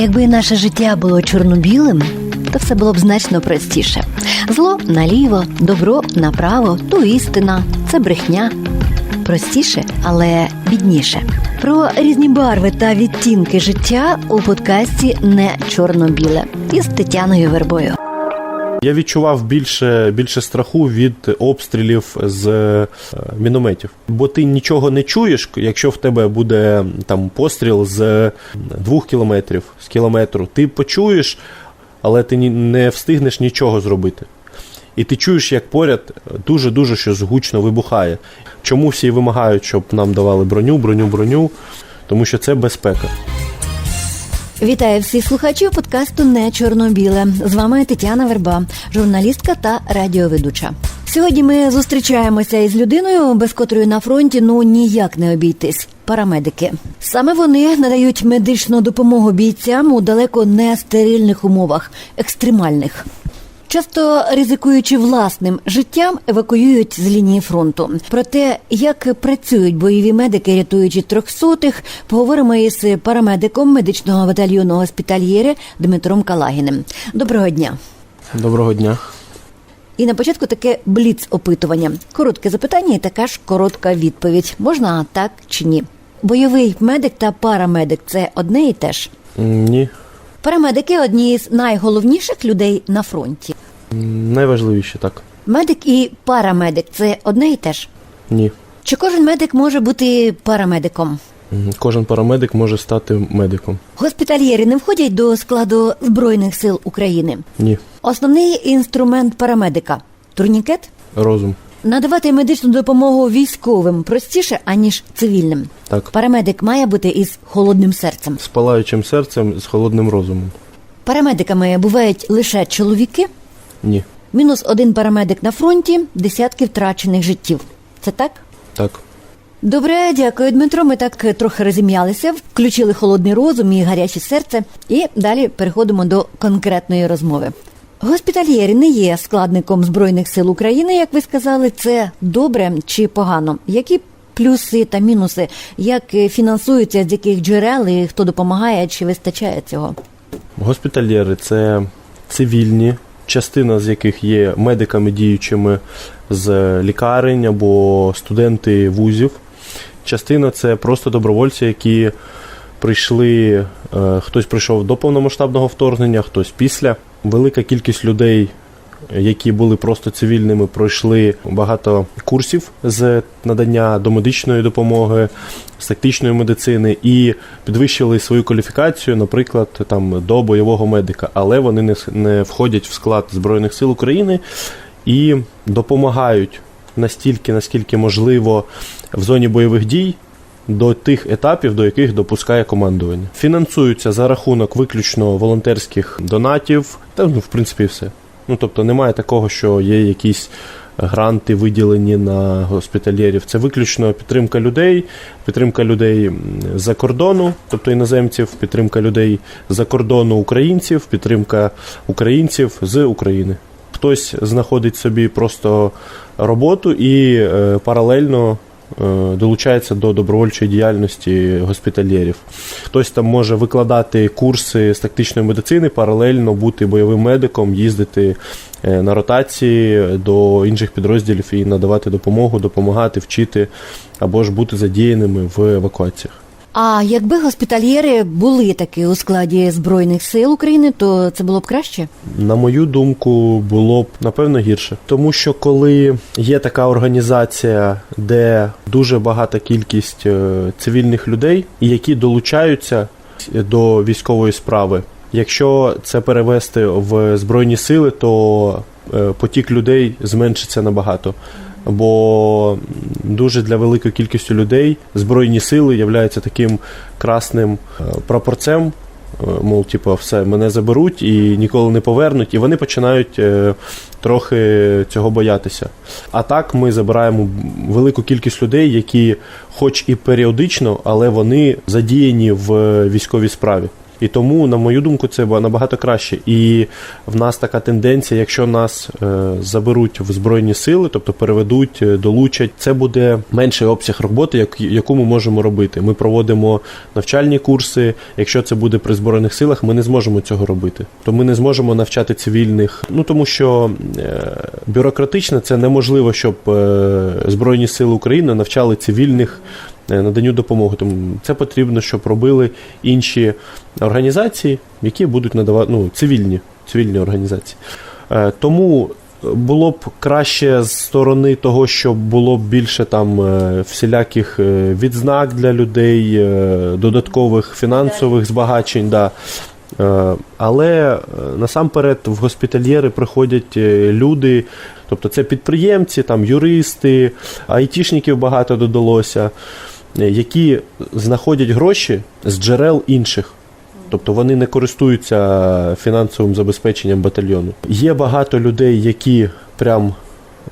Якби наше життя було чорно-білим, то все було б значно простіше. Зло наліво, добро направо, то істина, це брехня. Простіше, але бідніше. Про різні барви та відтінки життя у подкасті не чорно-біле із Тетяною Вербою. Я відчував більше, більше страху від обстрілів з е, мінометів. Бо ти нічого не чуєш, якщо в тебе буде там постріл з двох кілометрів, з кілометру. Ти почуєш, але ти не встигнеш нічого зробити. І ти чуєш, як поряд дуже-дуже щось гучно вибухає. Чому всі вимагають, щоб нам давали броню, броню, броню? Тому що це безпека. Вітаю всіх слухачів подкасту Не чорно-біле. З вами Тетяна Верба, журналістка та радіоведуча. Сьогодні ми зустрічаємося із людиною, без котрої на фронті ну ніяк не обійтись. Парамедики. Саме вони надають медичну допомогу бійцям у далеко не стерильних умовах, екстремальних. Часто ризикуючи власним життям, евакуюють з лінії фронту. Про те, як працюють бойові медики, рятуючи трьохсотих, поговоримо із парамедиком медичного батальйону госпітальєри Дмитром Калагіним. Доброго дня. Доброго дня. І на початку таке бліц опитування. Коротке запитання і така ж коротка відповідь. Можна так чи ні? Бойовий медик та парамедик це одне і те ж. Ні. Парамедики одні з найголовніших людей на фронті. Найважливіше так. Медик і парамедик це одне і те ж. Ні. Чи кожен медик може бути парамедиком? Кожен парамедик може стати медиком. Госпітальєри не входять до складу Збройних сил України. Ні. Основний інструмент парамедика турнікет. Розум. Надавати медичну допомогу військовим простіше, аніж цивільним. Так. Парамедик має бути із холодним серцем. З палаючим серцем, з холодним розумом. Парамедиками бувають лише чоловіки. Ні. Мінус один парамедик на фронті, десятки втрачених життів. Це так? Так. Добре, дякую, Дмитро. Ми так трохи розім'ялися, включили холодний розум і гаряче серце, і далі переходимо до конкретної розмови. Госпітальєри не є складником збройних сил України, як ви сказали. Це добре чи погано? Які плюси та мінуси? Як фінансуються, з яких джерел і хто допомагає, чи вистачає цього? Госпітальєри це цивільні, частина з яких є медиками діючими з лікарень або студенти вузів. Частина це просто добровольці, які прийшли, е, хтось прийшов до повномасштабного вторгнення, хтось після. Велика кількість людей, які були просто цивільними, пройшли багато курсів з надання домедичної допомоги, з тактичної медицини і підвищили свою кваліфікацію, наприклад, там до бойового медика, але вони не, не входять в склад Збройних сил України і допомагають настільки, наскільки можливо в зоні бойових дій. До тих етапів, до яких допускає командування, фінансуються за рахунок виключно волонтерських донатів, та ну, в принципі, все. Ну тобто немає такого, що є якісь гранти виділені на госпітальєрів. Це виключно підтримка людей, підтримка людей за кордону, тобто іноземців, підтримка людей за кордону українців, підтримка українців з України. Хтось знаходить собі просто роботу і е, паралельно долучається до добровольчої діяльності госпітальєрів. Хтось там може викладати курси з тактичної медицини, паралельно бути бойовим медиком, їздити е, на ротації до інших підрозділів і надавати допомогу, допомагати, вчити або ж бути задіяними в евакуаціях. А якби госпітальєри були таки у складі збройних сил України, то це було б краще? На мою думку, було б напевно гірше, тому що коли є така організація, де дуже багата кількість е, цивільних людей, які долучаються до військової справи, якщо це перевести в збройні сили, то е, потік людей зменшиться набагато. Бо дуже для великої кількості людей збройні сили являються таким красним е, прапорцем Е, мов, типу, все, мене заберуть і ніколи не повернуть, і вони починають е, трохи цього боятися. А так ми забираємо велику кількість людей, які, хоч і періодично, але вони задіяні в військовій справі. І тому, на мою думку, це набагато краще. І в нас така тенденція, якщо нас е, заберуть в збройні сили, тобто переведуть, е, долучать, це буде менший обсяг роботи, як, яку ми можемо робити. Ми проводимо навчальні курси. Якщо це буде при збройних силах, ми не зможемо цього робити. То ми не зможемо навчати цивільних. Ну тому що е, бюрократично це неможливо, щоб Збройні Сили України навчали цивільних наданню допомоги. Тому це потрібно, щоб робили інші організації, які будуть надавати ну, цивільні, цивільні організації. Е, Тому було б краще з сторони того, щоб було б більше там е, всіляких е, відзнак для людей, е, додаткових фінансових збагачень. Да. Е, Але е, насамперед в госпітальєри приходять е, люди, тобто це підприємці, там юристи, айтішників багато додалося, е, які знаходять гроші з джерел інших. Тобто вони не користуються фінансовим забезпеченням батальйону. Є багато людей, які прям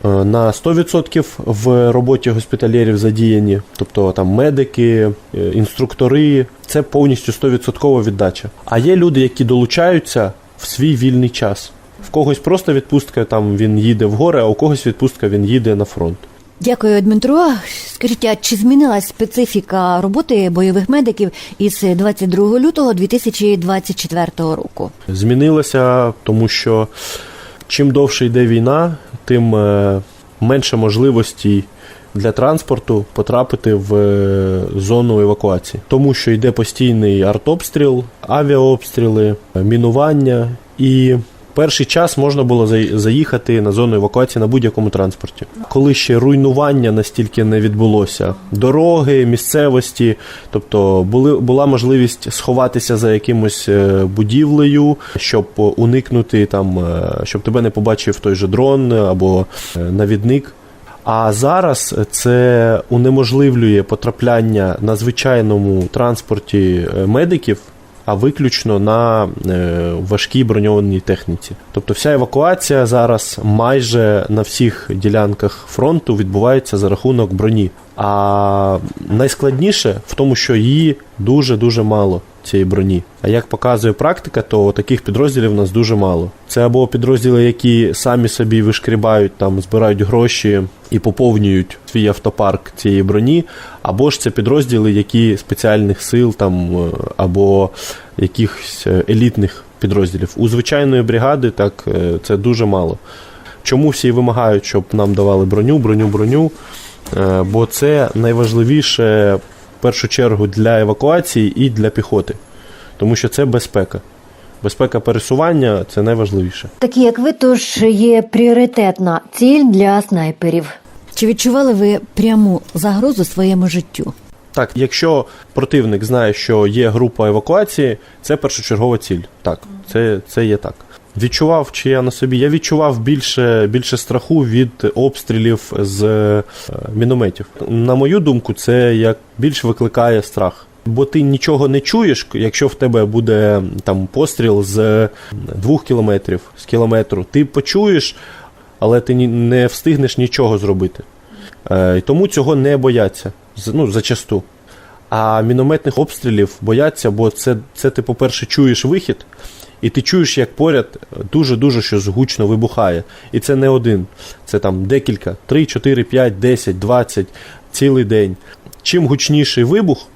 е, на 100% в роботі госпітальєрів задіяні, тобто там медики, е, інструктори, це повністю 100% віддача. А є люди, які долучаються в свій вільний час. В когось просто відпустка, там він їде в гори, а у когось відпустка він їде на фронт. Дякую, Дмитро. Скажіть, а чи змінилась специфіка роботи бойових медиків із 22 лютого 2024 року? Змінилося, тому що чим довше йде війна, тим е, менше можливостей для транспорту потрапити в е, зону евакуації, тому що йде постійний артобстріл, авіаобстріли, мінування і. Перший час можна було заїхати на зону евакуації на будь-якому транспорті. Коли ще руйнування настільки не відбулося, дороги, місцевості, тобто були, була можливість сховатися за якимось е, будівлею, щоб уникнути там, е, щоб тебе не побачив той же дрон або е, навідник. А зараз це унеможливлює потрапляння на звичайному транспорті медиків, а виключно на е, важкій броньованій техніці. Тобто вся евакуація зараз майже на всіх ділянках фронту відбувається за рахунок броні. А найскладніше в тому, що її дуже дуже мало. Цієї броні. А як показує практика, то таких підрозділів у нас дуже мало. Це або підрозділи, які самі собі вишкрібають, там збирають гроші і поповнюють свій автопарк цієї броні, або ж це підрозділи, які спеціальних сил там е, або якихось е, елітних підрозділів. У звичайної бригади так е, це дуже мало. Чому всі вимагають, щоб нам давали броню, броню, броню? Бо це найважливіше в першу чергу для евакуації і для піхоти, тому що це безпека. Безпека пересування це найважливіше. Такі як ви, тож є пріоритетна ціль для снайперів. Чи відчували ви пряму загрозу своєму життю? Так, якщо противник знає, що є група евакуації, це першочергова ціль. Так, це, це є так. Відчував чи я на собі? Я відчував більше, більше страху від обстрілів з е, мінометів. На мою думку, це як більш викликає страх. Бо ти нічого не чуєш, якщо в тебе буде там постріл з двох кілометрів, з кілометру, ти почуєш, але ти не встигнеш нічого зробити. Е, тому цього не бояться ну, зачасту. А мінометних обстрілів бояться, бо це, це ти, по-перше, чуєш вихід, і ти чуєш, як поряд дуже-дуже щось гучно вибухає. І це не один. Це там декілька, 3, 4, 5, 10, 20, цілий день. Чим гучніший вибух,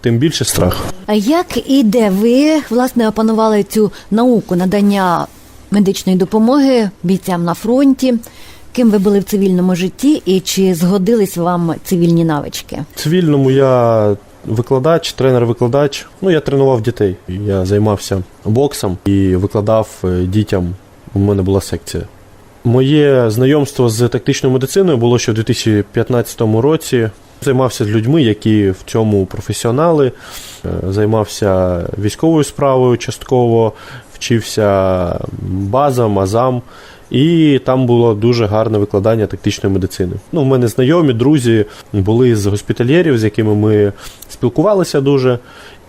тим більше страх. А як і де ви власне опанували цю науку надання медичної допомоги бійцям на фронті? Ким ви були в цивільному житті і чи згодились вам цивільні навички? В цивільному я викладач, тренер-викладач. Ну, я тренував дітей. Я займався боксом і викладав е, дітям. У мене була секція. Моє знайомство з тактичною медициною було ще в 2015 році. Займався з людьми, які в цьому професіонали, Е, займався військовою справою частково, вчився базам, азам. І там було дуже гарне викладання тактичної медицини. Ну, в мене знайомі, друзі були з госпітальєрів, з якими ми спілкувалися дуже.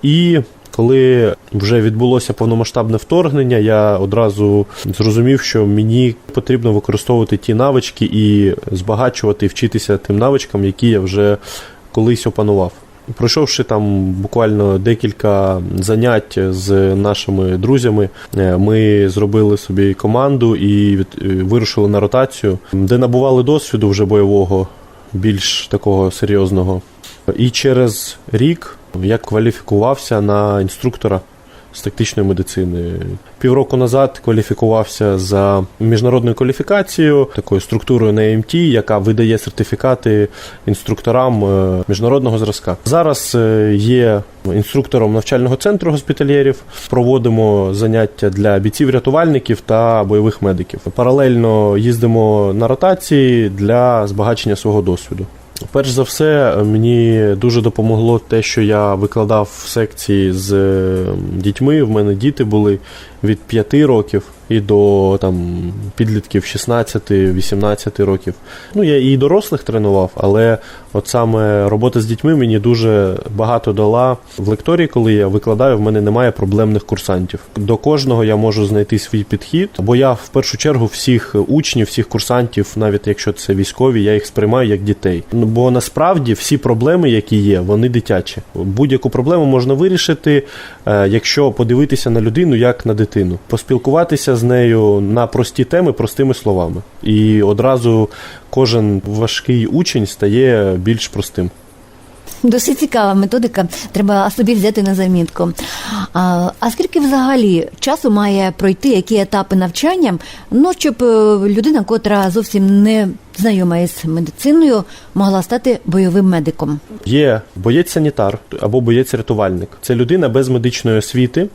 І коли вже відбулося повномасштабне вторгнення, я одразу зрозумів, що мені потрібно використовувати ті навички і збагачувати, вчитися тим навичкам, які я вже колись опанував. Пройшовши там буквально декілька занять з нашими друзями, е, ми зробили собі команду і е, вирушили на ротацію, де набували досвіду вже бойового, більш такого серйозного. І через рік я кваліфікувався на інструктора з тактичної медицини. Півроку назад кваліфікувався за міжнародною кваліфікацією, такою структурою на МТ, яка видає сертифікати інструкторам е, міжнародного зразка. Зараз е, є інструктором навчального центру госпітальєрів. Проводимо заняття для бійців-рятувальників та бойових медиків. Паралельно їздимо на ротації для збагачення свого досвіду. Перш за все, мені дуже допомогло те, що я викладав в секції з дітьми. В мене діти були від 5 років і до там, підлітків 16-18 років. Ну, я і дорослих тренував, але от саме робота з дітьми мені дуже багато дала. В лекторії, коли я викладаю, в мене немає проблемних курсантів. До кожного я можу знайти свій підхід, бо я в першу чергу всіх учнів, всіх курсантів, навіть якщо це військові, я їх сприймаю як дітей. Ну, Бо насправді всі проблеми, які є, вони дитячі. Будь-яку проблему можна вирішити, е, якщо подивитися на людину як на дитину, поспілкуватися з нею на прості теми простими словами. І одразу кожен важкий учень стає більш простим. Досить цікава методика, треба собі взяти на замітку. А, а скільки взагалі часу має пройти, які етапи навчання, ну щоб е, людина, котра зовсім не знайома із медициною, могла стати бойовим медиком? Є боєць-санітар або боєць-рятувальник. Це людина без медичної освіти,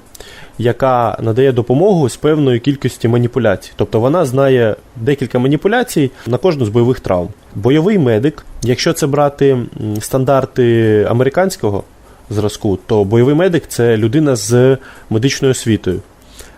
яка надає допомогу з певної кількості маніпуляцій. Тобто вона знає декілька маніпуляцій на кожну з бойових травм. Бойовий медик, якщо це брати стандарти американського зразку, то бойовий медик це людина з медичною освітою.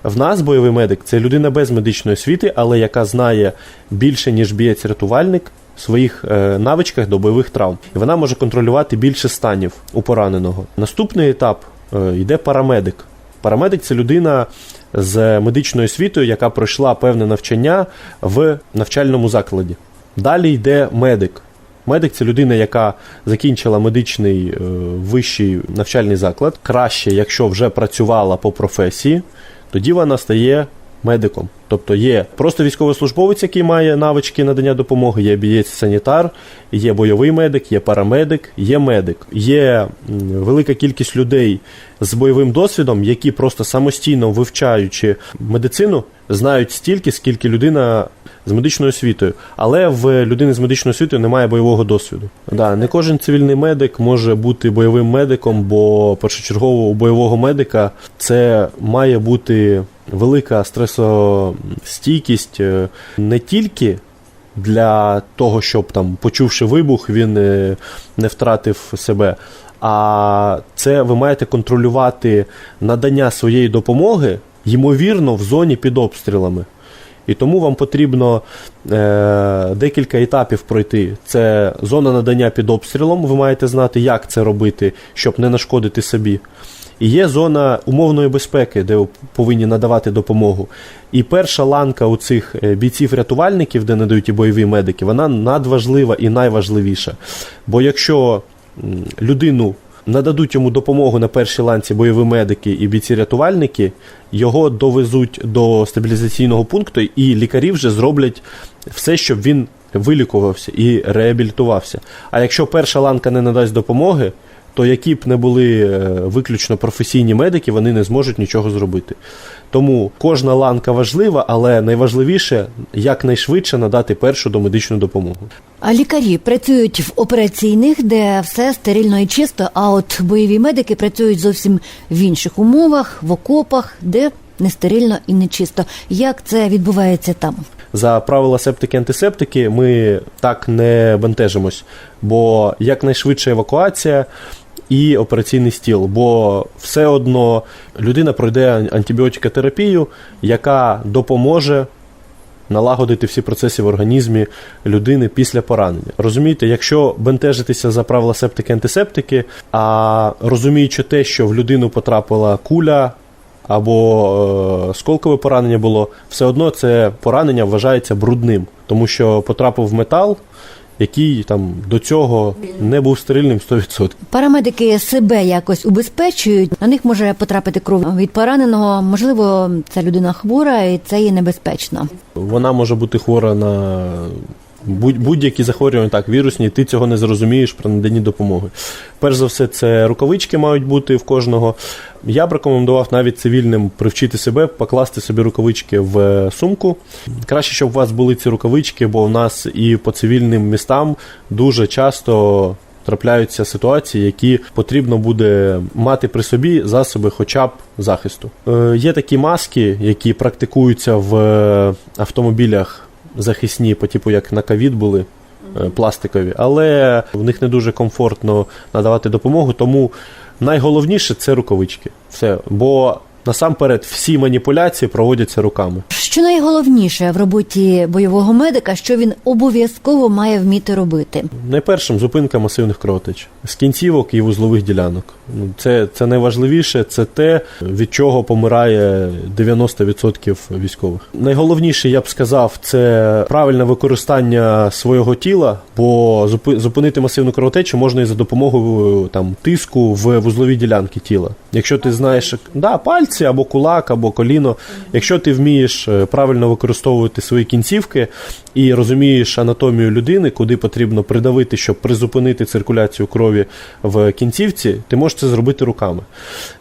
В нас бойовий медик це людина без медичної освіти, але яка знає більше, ніж бієць-рятувальник в своїх е, навичках до бойових травм. І вона може контролювати більше станів у пораненого. Наступний етап е, йде парамедик. Парамедик це людина з медичною освітою, яка пройшла певне навчання в навчальному закладі. Далі йде медик. Медик це людина, яка закінчила медичний е, вищий навчальний заклад. Краще, якщо вже працювала по професії, тоді вона стає медиком. Тобто є просто військовослужбовець, який має навички надання допомоги, є бієць-санітар, є бойовий медик, є парамедик, є медик. Є велика кількість людей з бойовим досвідом, які просто самостійно вивчаючи медицину, знають стільки, скільки людина з медичною освітою. Але в людини з медичною освітою немає бойового досвіду. Да, не кожен цивільний медик може бути бойовим медиком, бо першочергово у бойового медика це має бути велика стресостійкість е, не тільки для того, щоб там, почувши вибух, він е, не втратив себе. А це ви маєте контролювати надання своєї допомоги, ймовірно, в зоні під обстрілами. І тому вам потрібно е, декілька етапів пройти. Це зона надання під обстрілом. Ви маєте знати, як це робити, щоб не нашкодити собі. І є зона умовної безпеки, де ви повинні надавати допомогу. І перша ланка у цих е, бійців-рятувальників, де надають і бойові медики, вона надважлива і найважливіша. Бо якщо людину нададуть йому допомогу на першій ланці бойові медики і бійці-рятувальники, його довезуть до стабілізаційного пункту, і лікарі вже зроблять все, щоб він вилікувався і реабілітувався. А якщо перша ланка не надасть допомоги, то які б не були е, виключно професійні медики, вони не зможуть нічого зробити. Тому кожна ланка важлива, але найважливіше якнайшвидше надати першу домедичну допомогу. А лікарі працюють в операційних, де все стерильно і чисто, а от бойові медики працюють зовсім в інших умовах, в окопах, де не стерильно і не чисто. Як це відбувається там? За правила септики-антисептики ми так не бентежимось, бо якнайшвидша евакуація і операційний стіл, бо все одно людина пройде антибіотикотерапію, яка допоможе налагодити всі процеси в організмі людини після поранення. Розумієте, якщо бентежитися за правила септики-антисептики, а розуміючи те, що в людину потрапила куля. Або е, сколкове поранення було, все одно це поранення вважається брудним, тому що потрапив в метал, який там до цього не був стерильним 100%. Парамедики себе якось убезпечують. На них може потрапити кров від пораненого. Можливо, ця людина хвора і це є небезпечно. Вона може бути хвора на будь-які захворювання, так, вірусні, ти цього не зрозумієш при наданні допомоги. Перш за все, це рукавички мають бути в кожного. Я б рекомендував навіть цивільним привчити себе, покласти собі рукавички в е, сумку. Краще, щоб у вас були ці рукавички, бо у нас і по цивільним містам дуже часто. Трапляються ситуації, які потрібно буде мати при собі засоби, хоча б захисту. Е, є такі маски, які практикуються в е, автомобілях захисні, по типу як на ковід були е, пластикові, але в них не дуже комфортно надавати допомогу. Тому найголовніше це рукавички. Все, бо насамперед всі маніпуляції проводяться руками. Що найголовніше в роботі бойового медика, що він обов'язково має вміти робити? Найпершим зупинка масивних кровотеч з кінцівок і вузлових ділянок. Ну, Це, це найважливіше, це те, від чого помирає 90% військових. Найголовніше, я б сказав, це правильне використання свого тіла, бо зупи- зупинити масивну кровотечу можна і за допомогою там тиску в вузлові ділянки тіла. Якщо ти знаєш да, пальці або кулак, або коліно, якщо ти вмієш е, правильно використовувати свої кінцівки і розумієш анатомію людини, куди потрібно придавити, щоб призупинити циркуляцію крові в кінцівці, ти можеш це зробити руками.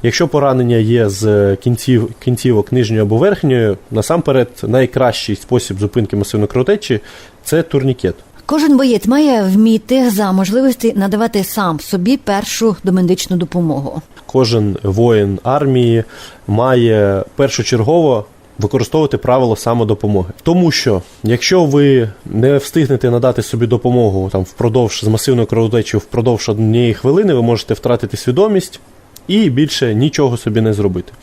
Якщо поранення є з кінців, кінцівок нижньої або верхньої, насамперед найкращий спосіб зупинки масивної кровотечі це турнікет. Кожен боєць має вміти за можливості надавати сам собі першу домедичну допомогу. Кожен воїн армії має першочергово використовувати правило самодопомоги. Тому що, якщо ви не встигнете надати собі допомогу там впродовж з масивною кровотечею впродовж однієї хвилини, ви можете втратити свідомість і більше нічого собі не зробити.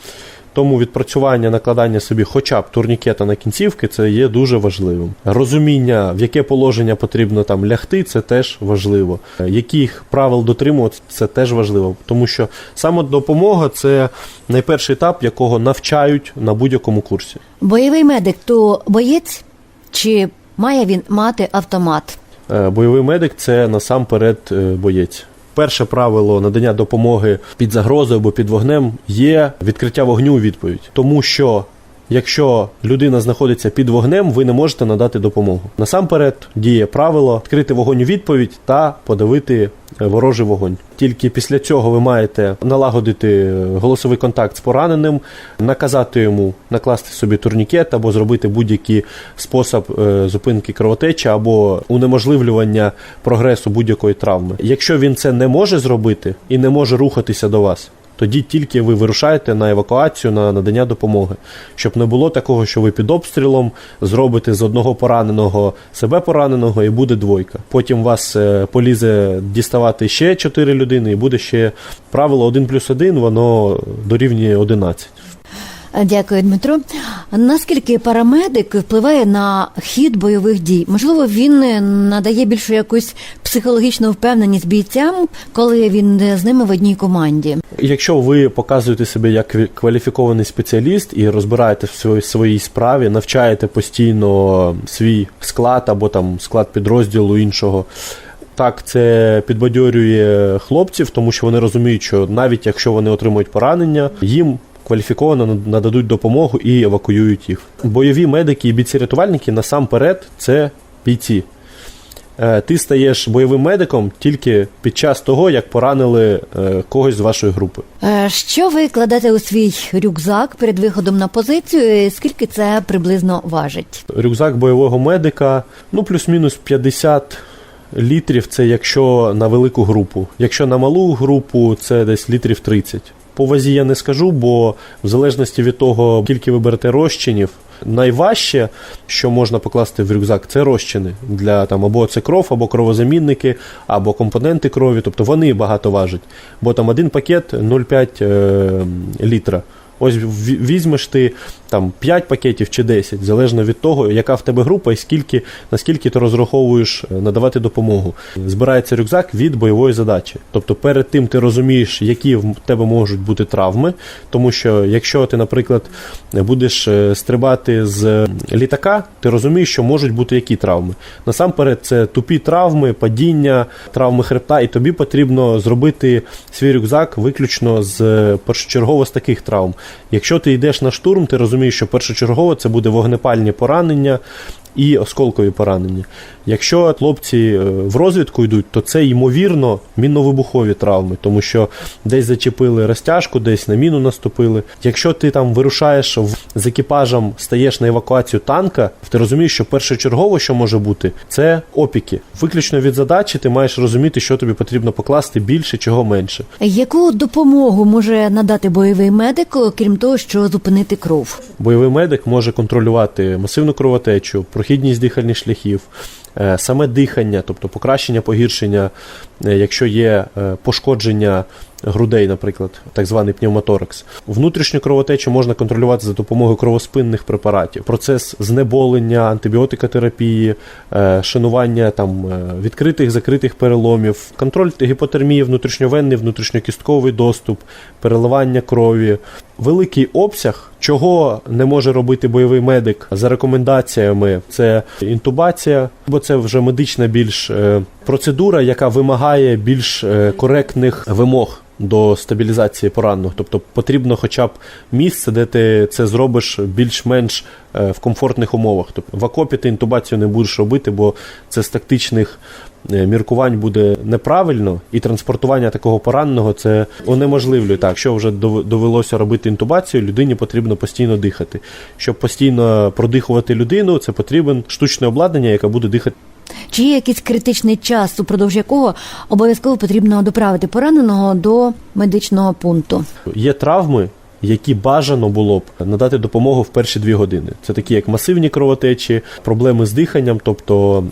Тому відпрацювання, накладання собі хоча б турнікета на кінцівки це є дуже важливим. Розуміння, в яке положення потрібно там лягти, це теж важливо. Яких правил дотримуватися, це теж важливо. Тому що самодопомога це найперший етап, якого навчають на будь-якому курсі. Бойовий медик то боєць, чи має він мати автомат? Е, Бойовий медик це насамперед е, боєць. Перше правило надання допомоги під загрозою або під вогнем є відкриття вогню у відповідь. Тому що якщо людина знаходиться під вогнем, ви не можете надати допомогу. Насамперед діє правило відкрити вогонь у відповідь та подавити е, ворожий вогонь. Тільки після цього ви маєте налагодити е, голосовий контакт з пораненим, наказати йому накласти собі турнікет або зробити будь-який спосіб е, зупинки кровотечі або унеможливлювання прогресу будь-якої травми. Якщо він це не може зробити і не може рухатися до вас. Тоді тільки ви вирушаєте на евакуацію, на надання допомоги, щоб не було такого, що ви під обстрілом зробите з одного пораненого себе пораненого і буде двойка. Потім вас е, полізе діставати ще 4 людини, і буде ще правило 1 плюс 1, воно дорівнює 11. Дякую, Дмитро. Наскільки парамедик впливає на хід бойових дій? Можливо, він надає більшу якусь психологічну впевненість бійцям, коли він з ними в одній команді. Якщо ви показуєте себе як кваліфікований спеціаліст і розбираєте в своїй, справі, навчаєте постійно свій склад або там склад підрозділу іншого. Так, це підбадьорює хлопців, тому що вони розуміють, що навіть якщо вони отримують поранення, їм кваліфіковано нададуть допомогу і евакуюють їх. Бойові медики і бійці-рятувальники насамперед це бійці. Е, Ти стаєш бойовим медиком тільки під час того, як поранили е, когось з вашої групи. Е, Що ви кладете у свій рюкзак перед виходом на позицію? Скільки це приблизно важить? Рюкзак бойового медика, ну плюс-мінус 50 літрів це якщо на велику групу. Якщо на малу групу, це десь літрів 30. По вазі я не скажу, бо в залежності від того, скільки ви берете розчинів, найважче, що можна покласти в рюкзак, це розчини для там або це кров, або кровозамінники, або компоненти крові. Тобто вони багато важать. Бо там один пакет 0,5 е, літра Ось ві- візьмеш ти там 5 пакетів чи 10, залежно від того, яка в тебе група і скільки, наскільки ти розраховуєш е, надавати допомогу. Збирається рюкзак від бойової задачі. Тобто перед тим ти розумієш, які в тебе можуть бути травми, тому що якщо ти, наприклад, будеш е, стрибати з літака, ти розумієш, що можуть бути які травми. Насамперед, це тупі травми, падіння, травми хребта, і тобі потрібно зробити свій рюкзак виключно з е, першочергово з таких травм. Якщо ти йдеш на штурм, ти розумієш, що першочергово це буде вогнепальні поранення. І осколкові поранення. Якщо хлопці е, в розвідку йдуть, то це ймовірно мінно-вибухові травми, тому що десь зачепили розтяжку, десь на міну наступили. Якщо ти там вирушаєш в- з екіпажем, стаєш на евакуацію танка, ти розумієш, що першочергово, що може бути, це опіки. Виключно від задачі ти маєш розуміти, що тобі потрібно покласти більше, чого менше. Яку допомогу може надати бойовий медик, крім того, що зупинити кров? Бойовий медик може контролювати масивну кровотечу, прохідність дихальних шляхів, саме дихання, тобто покращення, погіршення, е, якщо є е, пошкодження грудей, наприклад, так званий пневмоторакс. Внутрішню кровотечу можна контролювати за допомогою кровоспинних препаратів. Процес знеболення, антибіотикотерапії, е, шинування там е, відкритих, закритих переломів, контроль гіпотермії, внутрішньовенний, внутрішньокістковий доступ, переливання крові, великий обсяг, чого не може робити бойовий медик за рекомендаціями. Це інтубація, бо це вже медична більш е, процедура, яка вимагає більш е, коректних вимог. До стабілізації пораненого, тобто потрібно хоча б місце, де ти це зробиш більш-менш е, в комфортних умовах. Тобто в окопі ти інтубацію не будеш робити, бо це з тактичних е, міркувань буде неправильно, і транспортування такого пораненого це унеможливлює. Так, якщо вже довелося робити інтубацію, людині потрібно постійно дихати. Щоб постійно продихувати людину, це потрібен штучне обладнання, яке буде дихати. Чи є якийсь критичний час, упродовж якого обов'язково потрібно доправити пораненого до медичного пункту? Є травми, які бажано було б надати допомогу в перші дві години. Це такі як масивні кровотечі, проблеми з диханням, тобто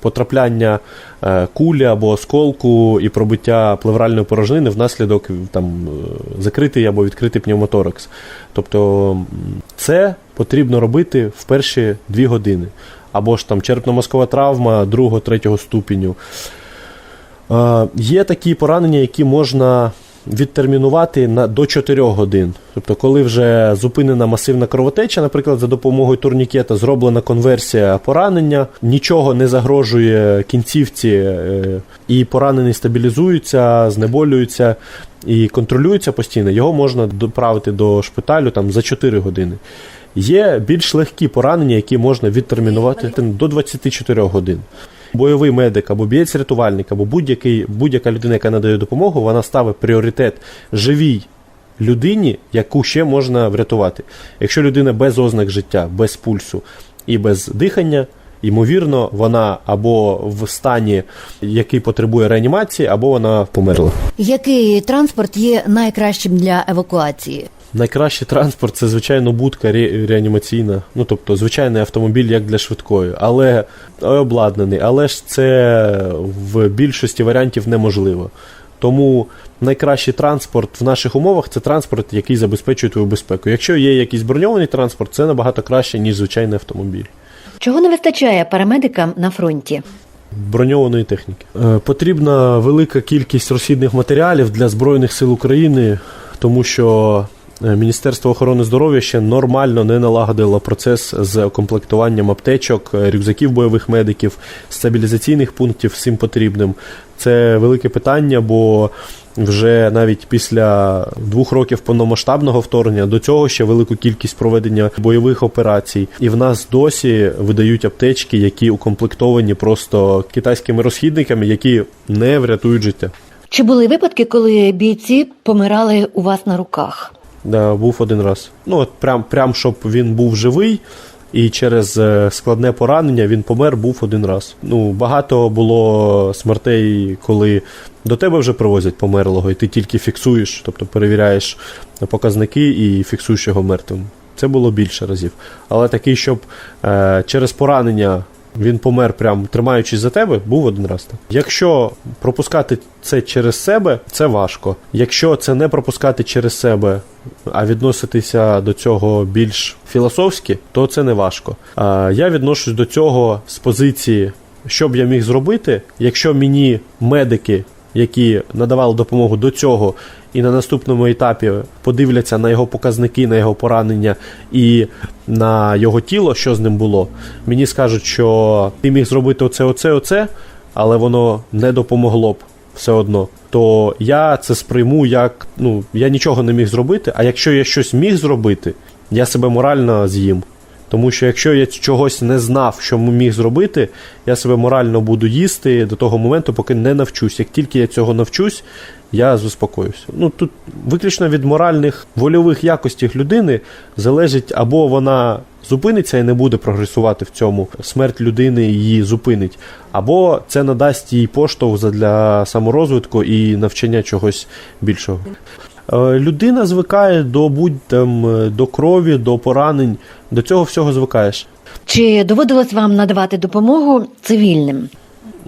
потрапляння е, кулі або осколку і пробиття плевральної порожнини внаслідок там е, закритий або відкритий пневмоторакс. Тобто це потрібно робити в перші дві години. Або ж там черепно-мозкова травма другого, третього ступеню. Е, Є такі поранення, які можна відтермінувати на до 4 годин. Тобто, коли вже зупинена масивна кровотеча, наприклад, за допомогою турнікета зроблена конверсія поранення, нічого не загрожує кінцівці, е, і поранений стабілізується, знеболюється і контролюється постійно, його можна доправити до шпиталю там, за 4 години. Є більш легкі поранення, які можна відтермінувати до 24 годин. Бойовий медик або бієць-рятувальник, або будь-який, будь-яка людина, яка надає допомогу, вона ставить пріоритет живій людині, яку ще можна врятувати. Якщо людина без ознак життя, без пульсу і без дихання, ймовірно, вона або в стані, який потребує реанімації, або вона померла. Який транспорт є найкращим для евакуації? Найкращий транспорт це, звичайно, будка ре- реанімаційна, ну тобто звичайний автомобіль як для швидкої, але обладнаний. Але ж це в більшості варіантів неможливо. Тому найкращий транспорт в наших умовах це транспорт, який забезпечує твою безпеку. Якщо є якийсь броньований транспорт, це набагато краще, ніж звичайний автомобіль. Чого не вистачає парамедикам на фронті? броньованої техніки. Е, Потрібна велика кількість розхідних матеріалів для Збройних сил України, тому що Міністерство охорони здоров'я ще нормально не налагодило процес з комплектуванням аптечок, е, рюкзаків бойових медиків, стабілізаційних пунктів всім потрібним. Це велике питання, бо вже навіть після двох років повномасштабного вторгнення до цього ще велику кількість проведення бойових операцій. І в нас досі видають аптечки, які укомплектовані просто китайськими розхідниками, які не врятують життя. Чи були випадки, коли бійці помирали у вас на руках? Був один раз. Ну, от прям, прям щоб він був живий. І через е, складне поранення він помер був один раз. Ну, багато було смертей, коли до тебе вже привозять померлого, і ти тільки фіксуєш, тобто перевіряєш показники і фіксуєш його мертвим. Це було більше разів. Але такий, щоб е, через поранення Він помер прям тримаючись за тебе, був один раз так. Якщо пропускати це через себе, це важко. Якщо це не пропускати через себе, а відноситися до цього більш філософськи, то це не важко. А я відношусь до цього з позиції, що б я міг зробити, якщо мені медики, які надавали допомогу до цього, і на наступному етапі подивляться на його показники, на його поранення і на його тіло, що з ним було. Мені скажуть, що ти міг зробити оце, оце, оце, але воно не допомогло б все одно. То я це сприйму як ну я нічого не міг зробити. А якщо я щось міг зробити, я себе морально з'їм. Тому що якщо я чогось не знав, що міг зробити, я себе морально буду їсти до того моменту, поки не навчусь. Як тільки я цього навчусь, я заспокоюся. Ну тут виключно від моральних вольових якостей людини залежить або вона зупиниться і не буде прогресувати в цьому. Смерть людини її зупинить, або це надасть їй поштовх для саморозвитку і навчання чогось більшого. Е, Людина звикає до будь там е, до крові, до поранень, до цього всього звикаєш. Чи доводилось вам надавати допомогу цивільним?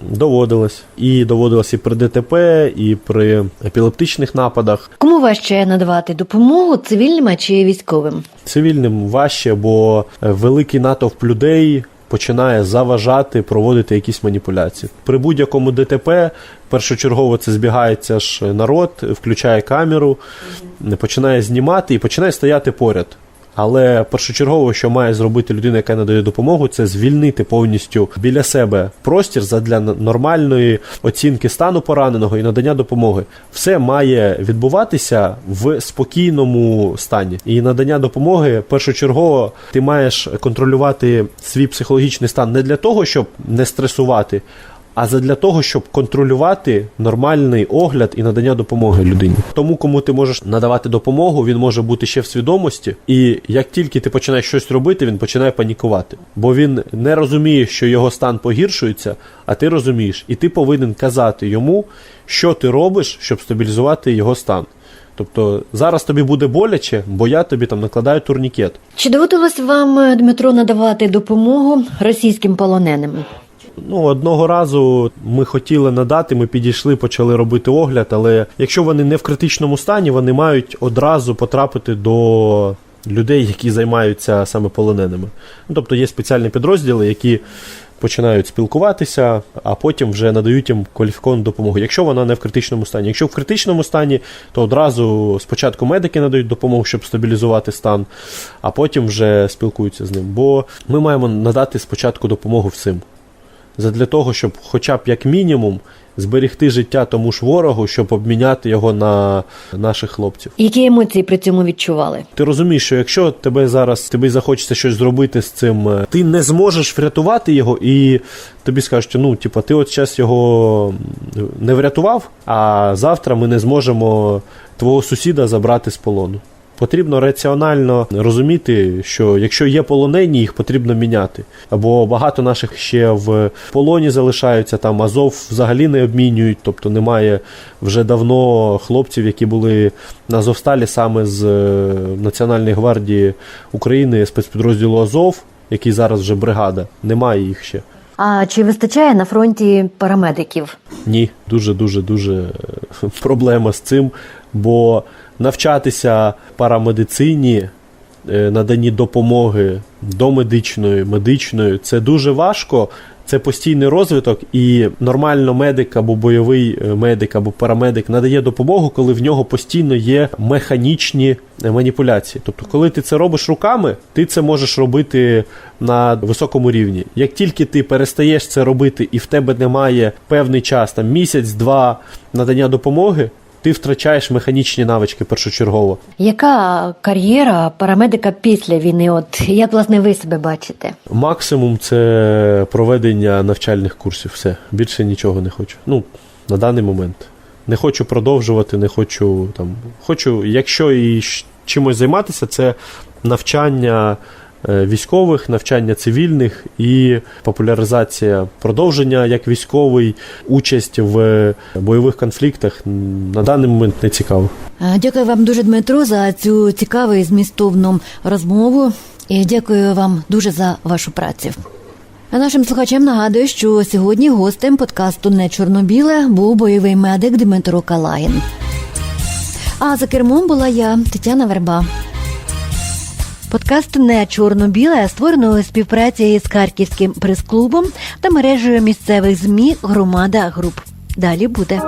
Доводилось. І доводилось і при ДТП, і при епілептичних нападах. Кому важче надавати допомогу цивільним чи військовим? Цивільним важче, бо е, великий натовп людей починає заважати проводити якісь маніпуляції. При будь-якому ДТП першочергово це збігається ж народ, включає камеру, починає знімати і починає стояти поряд. Але першочергово, що має зробити людина, яка надає допомогу, це звільнити повністю біля себе простір задля нормальної оцінки стану пораненого і надання допомоги. Все має відбуватися в спокійному стані. І надання допомоги першочергово ти маєш контролювати свій психологічний стан не для того, щоб не стресувати. А задля того, щоб контролювати нормальний огляд і надання допомоги людині. Тому, кому ти можеш надавати допомогу, він може бути ще в свідомості, і як тільки ти починаєш щось робити, він починає панікувати, бо він не розуміє, що його стан погіршується, а ти розумієш, і ти повинен казати йому, що ти робиш, щоб стабілізувати його стан. Тобто зараз тобі буде боляче, бо я тобі там накладаю турнікет. Чи доводилось вам, Дмитро, надавати допомогу російським полоненим? Ну, одного разу ми хотіли надати, ми підійшли, почали робити огляд, але якщо вони не в критичному стані, вони мають одразу потрапити до людей, які займаються саме полоненими. Ну, тобто є спеціальні підрозділи, які починають спілкуватися, а потім вже надають їм кваліфіковану допомогу. Якщо вона не в критичному стані. Якщо в критичному стані, то одразу спочатку медики надають допомогу, щоб стабілізувати стан, а потім вже спілкуються з ним. Бо ми маємо надати спочатку допомогу всім задля того, щоб хоча б як мінімум зберегти життя тому ж ворогу, щоб обміняти його на наших хлопців. Які емоції при цьому відчували? Ти розумієш, що якщо тебе зараз тобі захочеться щось зробити з цим, е, ти не зможеш врятувати його, і тобі скажуть, ну, типа, ти от зараз його не врятував, а завтра ми не зможемо твого сусіда забрати з полону. Потрібно раціонально розуміти, що якщо є полонені, їх потрібно міняти. Або багато наших ще в полоні залишаються, там Азов взагалі не обмінюють, тобто немає вже давно хлопців, які були на Азовсталі саме з е, Національної гвардії України спецпідрозділу Азов, який зараз вже бригада. Немає їх ще. А чи вистачає на фронті парамедиків? Ні, дуже дуже дуже е, проблема з цим, бо навчатися парамедицині, е, наданні допомоги домедичної, медичної це дуже важко. Це постійний розвиток, і нормально медик або бойовий е, медик або парамедик надає допомогу, коли в нього постійно є механічні е, маніпуляції. Тобто, коли ти це робиш руками, ти це можеш робити на високому рівні. Як тільки ти перестаєш це робити, і в тебе немає певний час, там місяць-два надання допомоги, ти втрачаєш механічні навички першочергово. Яка кар'єра парамедика після війни? От як власне ви себе бачите? Максимум це проведення навчальних курсів. Все більше нічого не хочу. Ну на даний момент не хочу продовжувати, не хочу там. Хочу, якщо і чимось займатися, це навчання військових, навчання цивільних і популяризація продовження як військовий, участь в бойових конфліктах на даний момент не цікаво. Е, Дякую вам дуже, Дмитро, за цю цікаву і змістовну розмову. І дякую вам дуже за вашу працю. А нашим слухачам нагадую, що сьогодні гостем подкасту Не чорно-біле був бойовий медик Дмитро Калагін. А за кермом була я, Тетяна Верба. Подкаст не чорно-біле створено у співпраці з Харківським прес-клубом та мережею місцевих змі Громада Груп. Далі буде.